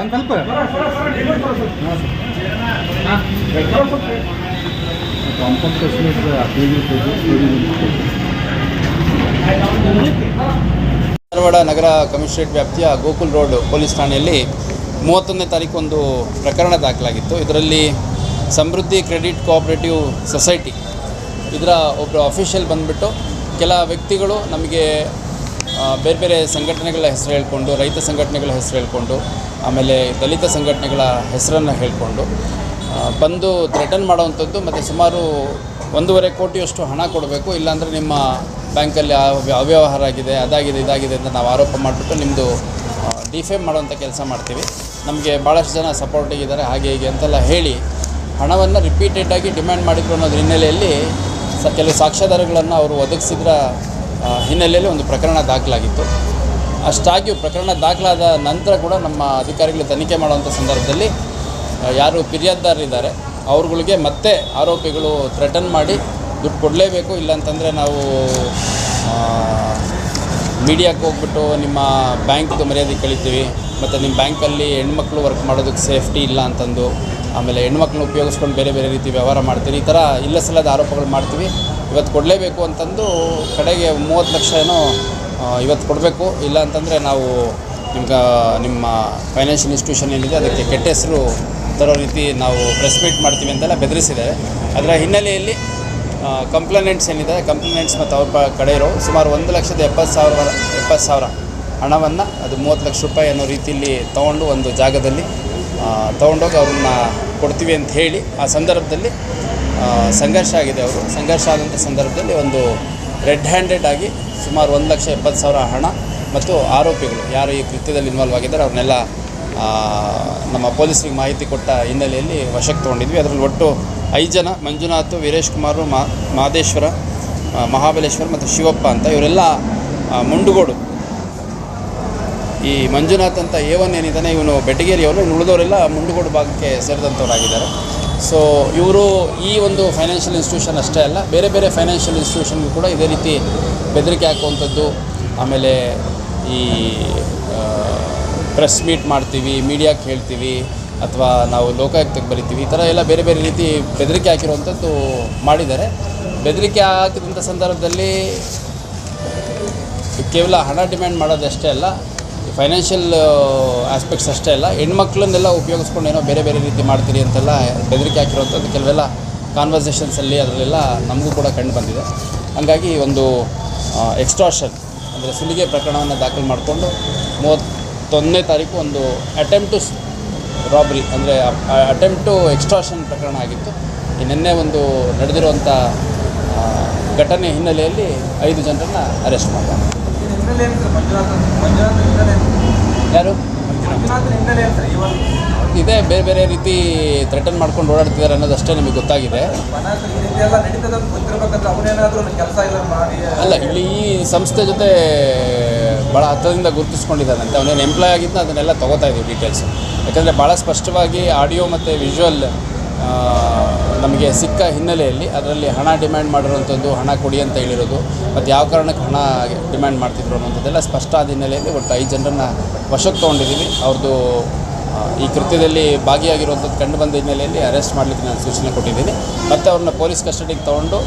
ಒಂದು ಸ್ವಲ್ಪ. Compound facility Dharwad ನಗರ ಕಮಿಷನರೇಟ್ ವ್ಯಾಪ್ತಿಯ ಗೋಕುಲ್ ರೋಡ್ ಪೊಲೀಸ್ ಠಾಣೆಯಲ್ಲಿ ಮೂವತ್ತೊಂದನೇ ತಾರೀಕು ಒಂದು ಪ್ರಕರಣ ದಾಖಲಾಗಿತ್ತು. ಇದರಲ್ಲಿ ಸಮೃದ್ಧಿ ಕ್ರೆಡಿಟ್ ಕೋಆಪರೇಟಿವ್ ಸೊಸೈಟಿ ಇದರ ಒಬ್ಬರು ಅಫಿಷಿಯಲ್ ಬಂದುಬಿಟ್ಟು ಕೆಲ ವ್ಯಕ್ತಿಗಳು ನಮಗೆ ಬೇರೆ ಬೇರೆ ಸಂಘಟನೆಗಳ ಹೆಸರು ಹೇಳ್ಕೊಂಡು, ರೈತ ಸಂಘಟನೆಗಳ ಹೆಸರು ಹೇಳ್ಕೊಂಡು, ಆಮೇಲೆ ದಲಿತ ಸಂಘಟನೆಗಳ ಹೆಸರನ್ನು ಹೇಳ್ಕೊಂಡು ಬಂದು ಥ್ರೆಟನ್ ಮಾಡೋವಂಥದ್ದು ಮತ್ತು ಸುಮಾರು ಒಂದೂವರೆ ಕೋಟಿಯಷ್ಟು ಹಣ ಕೊಡಬೇಕು. ಇಲ್ಲಾಂದರೆ ನಿಮ್ಮ ಬ್ಯಾಂಕಲ್ಲಿ ಅವ್ಯ- ಅವ್ಯವಹಾರ ಆಗಿದೆ, ಅದಾಗಿದೆ, ಇದಾಗಿದೆ ಅಂತ ನಾವು ಆರೋಪ ಮಾಡಿಬಿಟ್ಟು ನಿಮ್ಮದು ಡಿಫೇಮ್ ಮಾಡುವಂಥ ಕೆಲಸ ಮಾಡ್ತೀವಿ. ನಮಗೆ ಭಾಳಷ್ಟು ಜನ ಸಪೋರ್ಟಿಗಿದ್ದಾರೆ ಹಾಗೆ ಹೀಗೆ ಅಂತೆಲ್ಲ ಹೇಳಿ ಹಣವನ್ನು ರಿಪೀಟೆಡಾಗಿ ಡಿಮ್ಯಾಂಡ್ ಮಾಡಿದ್ರು ಅನ್ನೋದ್ರ ಹಿನ್ನೆಲೆಯಲ್ಲಿ ಸ, ಕೆಲವು ಸಾಕ್ಷ್ಯಾಧಾರಗಳನ್ನು ಅವರು ಒದಗಿಸಿದ್ರ ಹಿನ್ನೆಲೆಯಲ್ಲಿ ಒಂದು ಪ್ರಕರಣ ದಾಖಲಾಗಿತ್ತು. ಅಷ್ಟಾಗಿಯೂ ಪ್ರಕರಣ ದಾಖಲಾದ ನಂತರ ಕೂಡ ನಮ್ಮ ಅಧಿಕಾರಿಗಳು ತನಿಖೆ ಮಾಡುವಂಥ ಸಂದರ್ಭದಲ್ಲಿ ಯಾರು ಫಿರ್ಯಾದಿದಾರರಿದ್ದಾರೆ ಅವ್ರುಗಳಿಗೆ ಮತ್ತೆ ಆರೋಪಿಗಳು ಥ್ರೆಟನ್ ಮಾಡಿ ದುಡ್ಡು ಕೊಡಲೇಬೇಕು, ಇಲ್ಲಾಂತಂದರೆ ನಾವು ಮೀಡಿಯಾಕ್ಕೆ ಹೋಗ್ಬಿಟ್ಟು ನಿಮ್ಮ ಬ್ಯಾಂಕ್ದು ಮರ್ಯಾದೆ ಕಳಿತೀವಿ, ಮತ್ತು ನಿಮ್ಮ ಬ್ಯಾಂಕಲ್ಲಿ ಹೆಣ್ಮಕ್ಳು ವರ್ಕ್ ಮಾಡೋದಕ್ಕೆ ಸೇಫ್ಟಿ ಇಲ್ಲ ಅಂತಂದು, ಆಮೇಲೆ ಹೆಣ್ಮಕ್ಳನ್ನ ಉಪಯೋಗಿಸ್ಕೊಂಡು ಬೇರೆ ಬೇರೆ ರೀತಿ ವ್ಯವಹಾರ ಮಾಡ್ತೀವಿ ಈ ಥರ ಇಲ್ಲಸಲ್ಲದ ಆರೋಪಗಳು ಮಾಡ್ತೀವಿ. ಇವತ್ತು ಕೊಡಲೇಬೇಕು ಅಂತಂದು ಕಡೆಗೆ ಮೂವತ್ತು ಲಕ್ಷ ಏನೋ ಇವತ್ತು ಕೊಡಬೇಕು. ಇಲ್ಲ ಅಂತಂದರೆ ನಾವು ನಿಮ್ಗೆ, ನಿಮ್ಮ ಫೈನಾನ್ಷಿಯಲ್ ಇನ್ಸ್ಟಿಟ್ಯೂಷನ್ ಏನಿದೆ ಅದಕ್ಕೆ ಕೆಟ್ಟ ಹೆಸರು ತರೋ ರೀತಿ ನಾವು ಪ್ರೆಸ್ ಮೀಟ್ ಮಾಡ್ತೀವಿ ಅಂತೆಲ್ಲ ಬೆದರಿಸಿದ್ದಾರೆ. ಅದರ ಹಿನ್ನೆಲೆಯಲ್ಲಿ ಕಂಪ್ಲೇನೆಂಟ್ಸ್ ಏನಿದೆ ಕಂಪ್ಲೇನೆಂಟ್ಸ್ ಮತ್ತು ಅವ್ರ ಕಡೆ ಇರೋ ಸುಮಾರು ಒಂದು ಲಕ್ಷದ ಎಪ್ಪತ್ತು ಸಾವಿರ ಎಪ್ಪತ್ತು ಸಾವಿರ ಹಣವನ್ನು ಅದು ಮೂವತ್ತು ಲಕ್ಷ ರೂಪಾಯಿ ಅನ್ನೋ ರೀತಿಯಲ್ಲಿ ತೊಗೊಂಡು ಒಂದು ಜಾಗದಲ್ಲಿ ತೊಗೊಂಡೋಗಿ ಅವ್ರನ್ನ ಕೊಡ್ತೀವಿ ಅಂತ ಹೇಳಿ ಆ ಸಂದರ್ಭದಲ್ಲಿ ಸಂಘರ್ಷ ಆಗಿದೆ ಅವರು. ಸಂಘರ್ಷ ಆದಂಥ ಸಂದರ್ಭದಲ್ಲಿ ಒಂದು ರೆಡ್ ಹ್ಯಾಂಡೆಡ್ ಆಗಿ ಸುಮಾರು ಒಂದು ಲಕ್ಷ ಎಪ್ಪತ್ತು ಸಾವಿರ ಹಣ ಮತ್ತು ಆರೋಪಿಗಳು ಯಾರು ಈ ಕೃತ್ಯದಲ್ಲಿ ಇನ್ವಾಲ್ವ್ ಆಗಿದ್ದಾರೆ ಅವ್ರನ್ನೆಲ್ಲ ನಮ್ಮ ಪೊಲೀಸರಿಗೆ ಮಾಹಿತಿ ಕೊಟ್ಟ ಹಿನ್ನೆಲೆಯಲ್ಲಿ ವಶಕ್ಕೆ ತೊಗೊಂಡಿದ್ವಿ. ಅದರಲ್ಲಿ ಒಟ್ಟು ಐದು ಜನ, ಮಂಜುನಾಥ್, ವೀರೇಶ್ ಕುಮಾರ್, ಮಾ ಮಹದೇಶ್ವರ ಮಹಾಬಲೇಶ್ವರ ಮತ್ತು ಶಿವಪ್ಪ ಅಂತ ಇವರೆಲ್ಲ ಮುಂಡುಗೋಡು. ಈ ಮಂಜುನಾಥ್ ಅಂತ ಏವನ್ ಏನಿದ್ದಾನೆ, ಇವನು ಬೆಟಗೇರಿಯವನು ಉಳಿದವರೆಲ್ಲ ಮುಂಡುಗೋಡು ಭಾಗಕ್ಕೆ ಸೇರಿದಂಥವರಾಗಿದ್ದಾರೆ. ಸೊ ಇವರು ಈ ಒಂದು ಫೈನಾನ್ಷಿಯಲ್ ಇನ್ಸ್ಟಿಟ್ಯೂಷನ್ ಅಷ್ಟೇ ಅಲ್ಲ, ಬೇರೆ ಬೇರೆ ಫೈನಾನ್ಷಿಯಲ್ ಇನ್ಸ್ಟಿಟ್ಯೂಷನ್ಗೂ ಕೂಡ ಇದೇ ರೀತಿ ಬೆದರಿಕೆ ಹಾಕುವಂಥದ್ದು. ಆಮೇಲೆ ಈ ಪ್ರೆಸ್ ಮೀಟ್ ಮಾಡ್ತೀವಿ ಮೀಡಿಯಾಕ್ಕೆ ಹೇಳ್ತೀವಿ, ಅಥವಾ ನಾವು ಲೋಕಾಯುಕ್ತಕ್ಕೆ ಬರಿತೀವಿ, ಈ ಥರ ಎಲ್ಲ ಬೇರೆ ಬೇರೆ ರೀತಿ ಬೆದರಿಕೆ ಹಾಕಿರುವಂಥದ್ದು ಮಾಡಿದ್ದಾರೆ. ಬೆದರಿಕೆ ಹಾಕಿದಂಥ ಸಂದರ್ಭದಲ್ಲಿ ಕೇವಲ ಹಣ ಡಿಮ್ಯಾಂಡ್ ಮಾಡೋದಷ್ಟೇ ಅಲ್ಲ ಫೈನಾನ್ಷಿಯಲ್ ಆಸ್ಪೆಕ್ಟ್ಸ್ ಅಷ್ಟೇ ಅಲ್ಲ. ಹೆಣ್ಮಕ್ಳನ್ನೆಲ್ಲ ಉಪಯೋಗಿಸ್ಕೊಂಡು ಏನೋ ಬೇರೆ ಬೇರೆ ರೀತಿ ಮಾಡ್ತೀರಿ ಅಂತೆಲ್ಲ ಬೆದರಿಕೆ ಹಾಕಿರೋಂಥದ್ದು ಕೆಲವೆಲ್ಲ ಕಾನ್ವರ್ಸೇಷನ್ಸಲ್ಲಿ ಅದರಲ್ಲೆಲ್ಲ ನಮಗೂ ಕೂಡ ಕಂಡು ಬಂದಿದೆ. ಹಾಗಾಗಿ ಒಂದು ಎಕ್ಸ್ಟ್ರಾಷನ್ ಅಂದರೆ ಸುಲಿಗೆ ಪ್ರಕರಣವನ್ನು ದಾಖಲು ಮಾಡಿಕೊಂಡು ಮೂವತ್ತೊಂದನೇ ತಾರೀಕು ಒಂದು ಅಟೆಂಪ್ಟು ರಾಬ್ರಿ ಅಂದರೆ ಅಟೆಂಪ್ಟು ಎಕ್ಸ್ಟ್ರಾಷನ್ ಪ್ರಕರಣ ಆಗಿತ್ತು. ನಿನ್ನೆ ಒಂದು ನಡೆದಿರುವಂಥ ಘಟನೆ ಹಿನ್ನೆಲೆಯಲ್ಲಿ ಐದು ಜನರನ್ನು ಅರೆಸ್ಟ್ ಮಾಡಿದ್ದಾರೆ ಯಾರು? ಇದೇ ಬೇರೆ ಬೇರೆ ರೀತಿ ಥ್ರೆಟನ್ ಮಾಡ್ಕೊಂಡು ಓಡಾಡ್ತಿದ್ದಾರೆ ಅನ್ನೋದಷ್ಟೇ ನಮಗೆ ಗೊತ್ತಾಗಿದೆ. ಅಲ್ಲ ಇಲ್ಲಿ ಈ ಸಂಸ್ಥೆ ಜೊತೆ ಭಾಳ ಹತ್ತಿರದಿಂದ ಗುರುತಿಸ್ಕೊಂಡಿದ್ದಾನಂತೆ ಅವನೇನು ಎಂಪ್ಲಾಯ್ ಆಗಿದ್ದ ಅದನ್ನೆಲ್ಲ ತೊಗೋತಾ ಇದ್ದೀವಿ ಡೀಟೇಲ್ಸ್ ಯಾಕಂದರೆ ಭಾಳ ಸ್ಪಷ್ಟವಾಗಿ ಆಡಿಯೋ ಮತ್ತು ವಿಜುವಲ್ ನಮಗೆ ಸಿಕ್ಕ ಹಿನ್ನೆಲೆಯಲ್ಲಿ ಅದರಲ್ಲಿ ಹಣ ಡಿಮ್ಯಾಂಡ್ ಮಾಡಿರುವಂಥದ್ದು ಹಣ ಕೊಡಿ ಅಂತ ಹೇಳಿರೋದು ಮತ್ತು ಯಾವ ಕಾರಣಕ್ಕೆ ಹಣ ಡಿಮ್ಯಾಂಡ್ ಮಾಡ್ತಿದ್ರು ಅನ್ನೋಂಥದ್ದೆಲ್ಲ ಸ್ಪಷ್ಟ ಆದ ಹಿನ್ನೆಲೆಯಲ್ಲಿ ಒಟ್ಟು ಐದು ಜನರನ್ನು ವಶಕ್ಕೆ ತೊಗೊಂಡಿದ್ದೀವಿ ಅವ್ರದ್ದು ಈ ಕೃತ್ಯದಲ್ಲಿ ಭಾಗಿಯಾಗಿರುವಂಥದ್ದು ಕಂಡು ಬಂದ ಹಿನ್ನೆಲೆಯಲ್ಲಿ ಅರೆಸ್ಟ್ ಮಾಡಲಿಕ್ಕೆ ನಾನು ಸೂಚನೆ ಕೊಟ್ಟಿದ್ದೀನಿ. ಮತ್ತು ಅವ್ರನ್ನ ಪೊಲೀಸ್ ಕಸ್ಟಡಿಗೆ ತೊಗೊಂಡು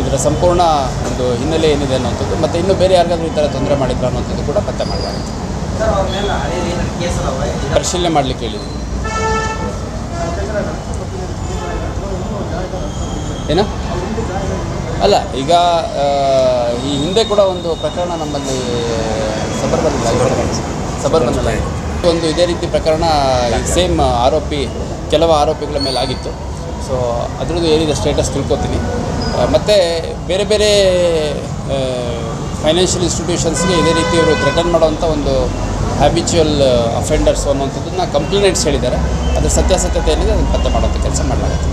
ಇದರ ಸಂಪೂರ್ಣ ಒಂದು ಹಿನ್ನೆಲೆ ಏನಿದೆ ಅನ್ನೋಂಥದ್ದು ಮತ್ತು ಇನ್ನೂ ಬೇರೆ ಯಾರಿಗಾದರೂ ಈ ಥರ ತೊಂದರೆ ಮಾಡಿದ್ರು ಅನ್ನೋಂಥದ್ದು ಕೂಡ ಪತ್ತೆ ಮಾಡಲಾಗುತ್ತೆ ಪರಿಶೀಲನೆ ಮಾಡಲಿಕ್ಕೆ ಹೇಳಿದ್ದೀನಿ. ಏನು? ಅಲ್ಲ, ಈಗ ಈ ಹಿಂದೆ ಕೂಡ ಒಂದು ಪ್ರಕರಣ ನಮ್ಮಲ್ಲಿ ಸಬರ್ಬನ್ ಸಬರ್ಬನ್ನಲ್ಲಿ ಒಂದು ಇದೇ ರೀತಿ ಪ್ರಕರಣ ಸೇಮ್ ಆರೋಪಿ, ಕೆಲವು ಆರೋಪಿಗಳ ಮೇಲೆ ಆಗಿತ್ತು. ಸೊ ಅದರದ್ದು ಏನಿದೆ ಸ್ಟೇಟಸ್ ತಿಳ್ಕೊತೀನಿ. ಮತ್ತು ಬೇರೆ ಬೇರೆ ಫೈನಾನ್ಷಿಯಲ್ ಇನ್ಸ್ಟಿಟ್ಯೂಷನ್ಸ್ಗೆ ಇದೇ ರೀತಿ ಅವರು ಥ್ರೆಟನ್ ಮಾಡೋವಂಥ ಒಂದು ಹ್ಯಾಬಿಚುವಲ್ ಅಫೆಂಡರ್ಸ್ ಅನ್ನುವಂಥದ್ದನ್ನ ಕಂಪ್ಲೇಂಟ್ಸ್ ಹೇಳಿದ್ದಾರೆ. ಅದರ ಸತ್ಯಾಸತ್ಯತೆ ಏನಿದೆ ಅದನ್ನು ಪತ್ತೆ ಮಾಡುವಂಥ ಕೆಲಸ ಮಾಡಲಾಗುತ್ತೆ.